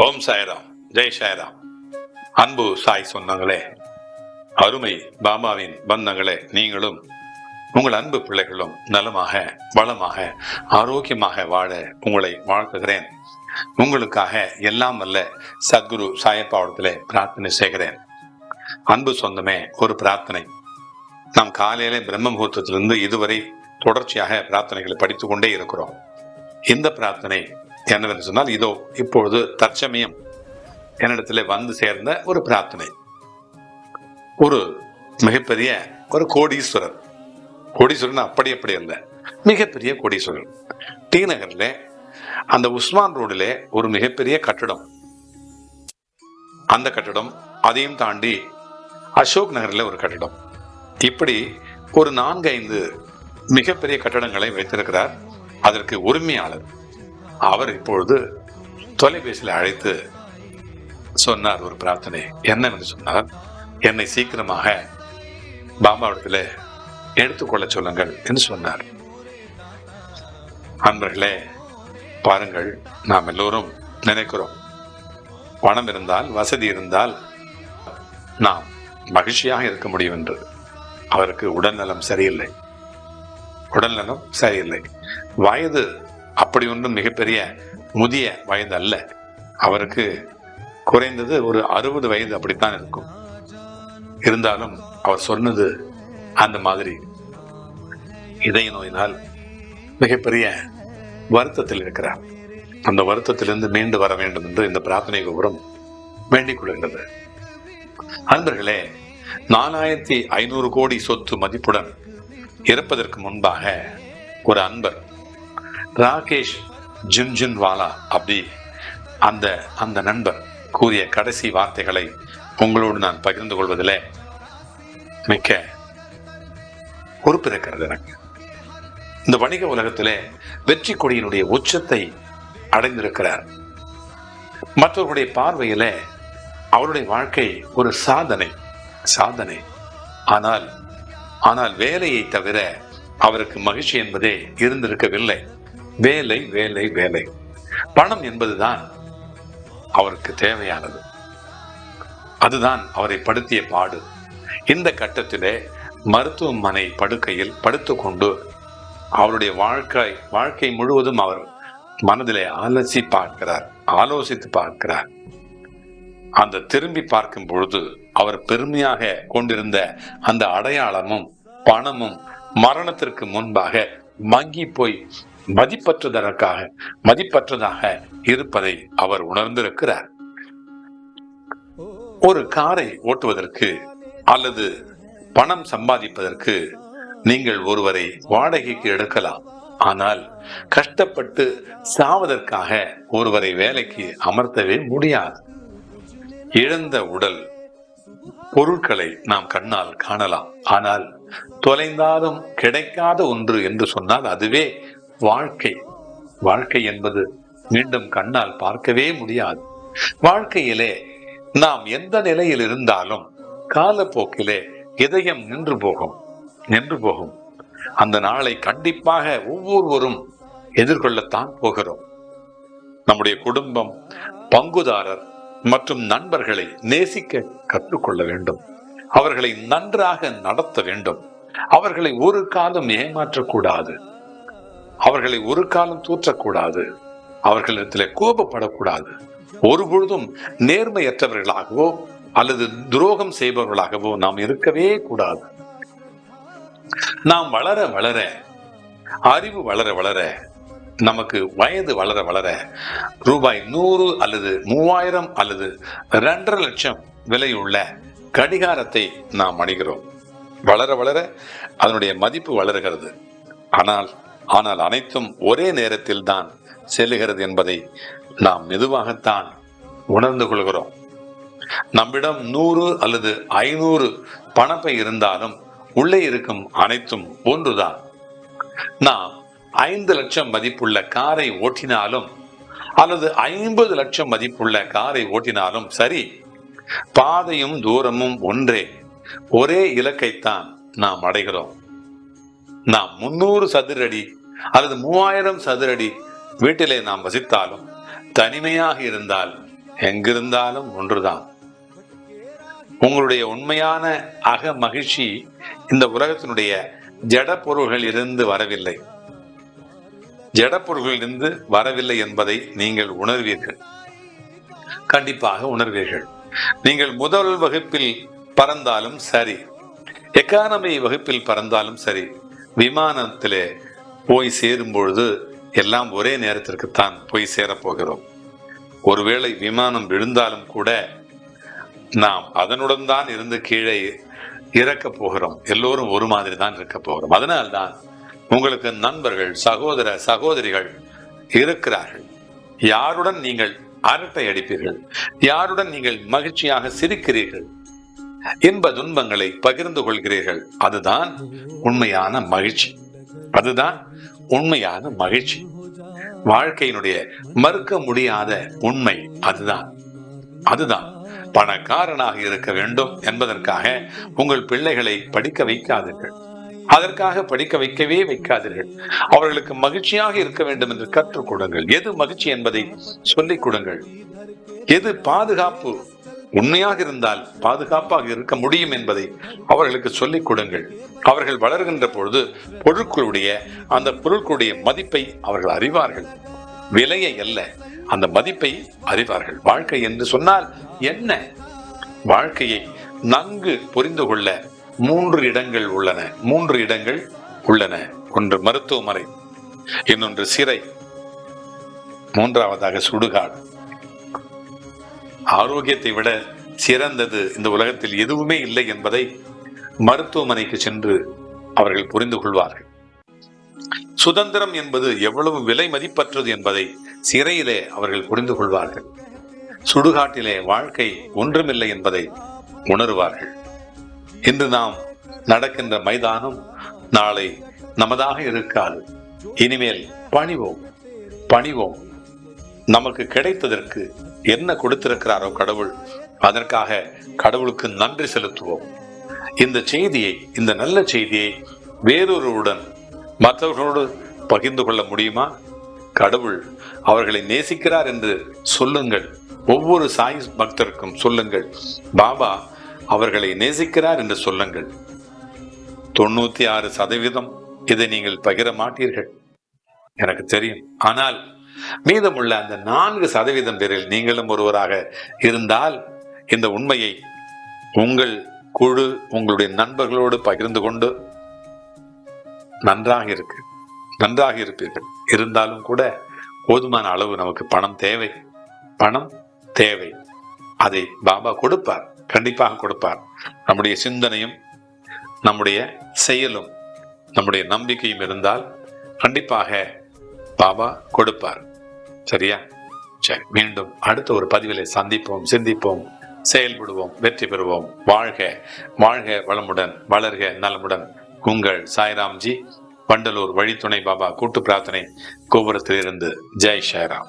ஓம் சாய்ராம். ஜெய் சாய்ராம். அன்பு சாய் சொந்தங்களே அருமை பாபாவின் பந்தங்களே நீங்களும் உங்கள் அன்பு பிள்ளைகளும் நலமாக வளமாக ஆரோக்கியமாக வாழ உங்களை வாழ்த்துகிறேன். உங்களுக்காக எல்லாம் வல்ல சத்குரு சாயப்பாவடத்திலே பிரார்த்தனை செய்கிறேன். அன்பு சொந்தமே ஒரு பிரார்த்தனை. நாம் காலையில பிரம்ம முகூர்த்தத்திலிருந்து இதுவரை தொடர்ச்சியாக பிரார்த்தனைகளை படித்துக் கொண்டே இருக்கிறோம். இந்த பிரார்த்தனை என்னவென்று சொன்னால் இதோ இப்பொழுது தற்சமயம் என்னிடத்தில் வந்து சேர்ந்த ஒரு பிரார்த்தனை. ஒரு மிகப்பெரிய ஒரு கோடீஸ்வரர். கோடீஸ்வரன் அப்படி அப்படி அல்ல. மிகப்பெரிய கோடீஸ்வரர். டி நகர்ல அந்த உஸ்மான் ரோடில் ஒரு மிகப்பெரிய கட்டடம். அந்த கட்டடம் அதையும் தாண்டி அசோக் நகரில் ஒரு கட்டடம். இப்படி ஒரு நான்கு ஐந்து மிகப்பெரிய கட்டடங்களை வைத்திருக்கிறார் அதற்கு உரிமையாளர். அவர் இப்பொழுது தொலைபேசியில் அழைத்து சொன்னார் ஒரு பிரார்த்தனை. என்னவென்று சொன்னார் என்னை சீக்கிரமாக பாபாவிடத்தில் எடுத்துக்கொள்ள சொல்லுங்கள் என்று சொன்னார். அன்பர்களே பாருங்கள் நாம் எல்லோரும் நினைக்கிறோம். பணம் இருந்தால் வசதி இருந்தால் நாம் மகிழ்ச்சியாக இருக்க முடியும் என்று. அவருக்கு உடல்நலம் சரியில்லை. உடல்நலம் சரியில்லை. வயது அப்படி ஒன்றும் மிகப்பெரிய முதிய வயது அல்ல அவருக்கு குறைந்தது ஒரு அறுபது வயது அப்படித்தான் இருக்கும். இருந்தாலும் அவர் சொன்னது அந்த மாதிரி. இதய நோயினால் மிகப்பெரிய வருத்தத்தில் இருக்கிறார். அந்த வருத்தத்திலிருந்து மீண்டு வர வேண்டும் என்று இந்த பிரார்த்தனை கோபுரம் வேண்டிக் கொள்கின்றது. அன்பர்களே நாலாயிரத்தி ஐநூறு கோடி சொத்து மதிப்புடன் இறப்பதற்கு முன்பாக ஒரு அன்பர் ராகேஷ் ஜின்ஜின்வாலா அப்படி அந்த அந்த நண்பர் கூறிய கடைசி வார்த்தைகளை உங்களோடு நான் பகிர்ந்து கொள்வதில் மிக்க பொறுப்பு இருக்கிறது எனக்கு. இந்த வணிக உலகத்திலே வெற்றி கொடியினுடைய உச்சத்தை அடைந்திருக்கிறார். மற்றவர்களுடைய பார்வையிலே அவருடைய வாழ்க்கை ஒரு சாதனை சாதனை. ஆனால் ஆனால் வேலையை தவிர அவருக்கு மகிழ்ச்சி என்பதே இருந்திருக்கவில்லை. வேலை வேலை வேலை. பணம் என்பதுதான் அவருக்கு தேவையானது. அதுதான் அவரை படுத்திய பாடு. இந்த கட்டத்திலே மருத்துவமனை படுக்கையில் படுத்துக்கொண்டு அவருடைய வாழ்க்கை வாழ்க்கை முழுவதும் அவர் மனதிலே அலசி பார்க்கிறார் ஆலோசித்து பார்க்கிறார். அந்த திரும்பி பார்க்கும் பொழுது அவர் பெருமையாக கொண்டிருந்த அந்த அடையாளமும் பணமும் மரணத்திற்கு முன்பாக மங்கி போய் மதிப்பற்றதற்காக மதிப்பற்றதாக இருப்பதை அவர் உணர்ந்திருக்கிறார். ஒரு காரை ஓட்டுவதற்கு அல்லது பணம் சம்பாதிப்பதற்கு நீங்கள் ஒருவரை வாடகைக்கு எடுக்கலாம். ஆனால் கஷ்டப்பட்டு சாவதற்காக ஒருவரை வேலைக்கு அமர்த்தவே முடியாது. இழந்த உடல் பொருட்களை நாம் கண்ணால் காணலாம். ஆனால் தொலைந்தாலும் கிடைக்காத ஒன்று என்று சொன்னால் அதுவே வாழ்க்கை. வாழ்க்கை என்பது மீண்டும் கண்ணால் பார்க்கவே முடியாது. வாழ்க்கையிலே நாம் எந்த நிலையில் இருந்தாலும் காலப்போக்கிலே இதயம் நின்று போகும் நின்று போகும். அந்த நாளை கண்டிப்பாக ஒவ்வொருவரும் எதிர்கொள்ளத்தான் போகிறோம். நம்முடைய குடும்பம் பங்குதாரர் மற்றும் நண்பர்களை நேசிக்க கற்றுக்கொள்ள வேண்டும். அவர்களை நன்றாக நடத்த வேண்டும். அவர்களை ஒரு காலம் ஏமாற்றக்கூடாது. அவர்களை ஒரு காலம் தூற்றக்கூடாது. அவர்களிடத்தில் கோபப்படக்கூடாது. ஒரு பொழுதும் நேர்மையற்றவர்களாகவோ அல்லது துரோகம் செய்பவர்களாகவோ நாம் இருக்கவே கூடாது. நாம் வளர வளர அறிவு வளர வளர நமக்கு வயது வளர வளர ரூபாய் நூறு அல்லது மூவாயிரம் அல்லது ரெண்டரை லட்சம் விலையுள்ள கடிகாரத்தை நாம் அணிகிறோம். வளர வளர அதனுடைய மதிப்பு வளருகிறது. ஆனால் ஆனால் அனைத்தும் ஒரே நேரத்தில் தான் செல்லுகிறது என்பதை நாம் மெதுவாகத்தான் உணர்ந்து கொள்கிறோம். நம்மிடம் நூறு அல்லது ஐநூறு பணப்பை இருந்தாலும் உள்ளே இருக்கும் அனைத்தும் ஒன்றுதான். நாம் ஐந்து லட்சம் மதிப்புள்ள காரை ஓட்டினாலும் அல்லது ஐம்பது லட்சம் மதிப்புள்ள காரை ஓட்டினாலும் சரி பாதையும் தூரமும் ஒன்றே. ஒரே இலக்கைத்தான் நாம் அடைகிறோம். நாம் முன்னூறு சதுரடி அல்லது மூவாயிரம் சதுரடி வீட்டிலே நாம் வசித்தாலும் தனிமையாக இருந்தால் எங்கிருந்தாலும் ஒன்றுதான். உங்களுடைய உண்மையான அக மகிழ்ச்சி இந்த உலகத்தினுடைய ஜட பொருள்கள் இருந்து வரவில்லை. ஜட பொருள்களிலிருந்து வரவில்லை என்பதை நீங்கள் உணர்வீர்கள். கண்டிப்பாக உணர்வீர்கள். நீங்கள் முதல் வகுப்பில் பறந்தாலும் சரி எக்கானமி வகுப்பில் பறந்தாலும் சரி விமானத்திலே போய் சேரும் பொழுது எல்லாம் ஒரே நேரத்திற்குத்தான் போய் சேரப்போகிறோம். ஒருவேளை விமானம் விழுந்தாலும் கூட நாம் அதனுடன் தான் இருந்து கீழே இறக்கப் போகிறோம். எல்லோரும் ஒரு மாதிரி தான் இருக்க போகிறோம். அதனால்தான் உங்களுக்கு நண்பர்கள் சகோதர சகோதரிகள் இருக்கிறார்கள். யாருடன் நீங்கள் அரட்டை அடிப்பீர்கள்? யாருடன் நீங்கள் மகிழ்ச்சியாக சிரிக்கிறீர்கள்? இன்ப துன்பங்களை பகிர்ந்து கொள்கிறீர்கள். அதுதான் உண்மையான மகிழ்ச்சி. அதுதான் உண்மையான மகிழ்ச்சி. வாழ்க்கையினுடைய மறுக்க முடியாத உண்மை அதுதான். அதுதான் பணக்காரனாக இருக்க வேண்டும் என்பதற்காக உங்கள் பிள்ளைகளை படிக்க வைக்காதீர்கள். அதற்காக படிக்க வைக்கவே வைக்காதீர்கள். அவர்களுக்கு மகிழ்ச்சியாக இருக்க வேண்டும் என்று கற்றுக் கொடுங்கள். எது மகிழ்ச்சி என்பதை சொல்லிக் கொடுங்கள். எது பாதுகாப்பு உண்மையாக இருந்தால் பாதுகாப்பாக இருக்க முடியும் என்பதை அவர்களுக்கு சொல்லிக் கொடுங்கள். அவர்கள் வளர்கின்ற பொழுது பொருட்களுடைய அந்த பொருட்களுடைய மதிப்பை அவர்கள் அறிவார்கள். விலையை அல்ல அந்த மதிப்பை அறிவார்கள். வாழ்க்கை என்று சொன்னால் என்ன? வாழ்க்கையை நன்கு புரிந்து கொள்ள மூன்று இடங்கள் உள்ளன. மூன்று இடங்கள் உள்ளன. ஒன்று மருத்துவமனை இன்னொன்று சிறை மூன்றாவதாக சுடுகாடு. ஆரோக்கியத்தை விட சிறந்தது இந்த உலகத்தில் எதுவுமே இல்லை என்பதை மருத்துவமனைக்கு சென்று அவர்கள் புரிந்து கொள்வார்கள். சுதந்திரம் என்பது எவ்வளவு விலை மதிப்பற்றது என்பதை சிறையிலே அவர்கள் புரிந்து கொள்வார்கள். சுடுகாட்டிலே வாழ்க்கை ஒன்றுமில்லை என்பதை உணருவார்கள். இன்று நாம் நடக்கின்ற மைதானம் நாளை நமதாக இருக்காது. இனிமேல் பணிவோம் பணிவோம். நமக்கு கிடைத்ததற்கு என்ன கொடுத்திருக்கிறாரோ கடவுள் அதற்காக கடவுளுக்கு நன்றி செலுத்துவோம். இந்த செய்தியை இந்த நல்ல செய்தியை வேறொருவருடன் மற்றவர்களோடு பகிர்ந்து கொள்ள முடியுமா? கடவுள் அவர்களை நேசிக்கிறார் என்று சொல்லுங்கள். ஒவ்வொரு சாய் பக்தருக்கும் சொல்லுங்கள். பாபா அவர்களை நேசிக்கிறார் என்று சொல்லுங்கள். தொண்ணூத்தி ஆறு சதவீதம் இதை நீங்கள் பகிர மாட்டீர்கள். எனக்கு தெரியும். ஆனால் மீதமுள்ள அந்த நான்கு சதவீதம் பேரில் நீங்களும் ஒருவராக இருந்தால் இந்த உண்மையை உங்கள் குழு உங்களுடைய நண்பர்களோடு பகிர்ந்து கொண்டு நன்றாக இருக்கு நன்றாக இருப்பீர்கள். இருந்தாலும் கூட போதுமான அளவு நமக்கு பணம் தேவை. பணம் தேவை. அதை பாபா கொடுப்பார். கண்டிப்பாக கொடுப்பார். நம்முடைய சிந்தனையும் நம்முடைய செயலும் நம்முடைய நம்பிக்கையும் இருந்தால் கண்டிப்பாக பாபா கொடுப்பார். சரியா? சரி மீண்டும் அடுத்த ஒரு பதிவிலை சந்திப்போம் சிந்திப்போம் செயல்படுவோம் வெற்றி பெறுவோம். வாழ்க வாழ்க வளமுடன் வளர்க நலமுடன். உங்கள் சாய்ராம்ஜி வண்டலூர் வழித்துணை பாபா கூட்டு பிரார்த்தனை கோபுரத்திலிருந்து. ஜெய் சாய்ராம்.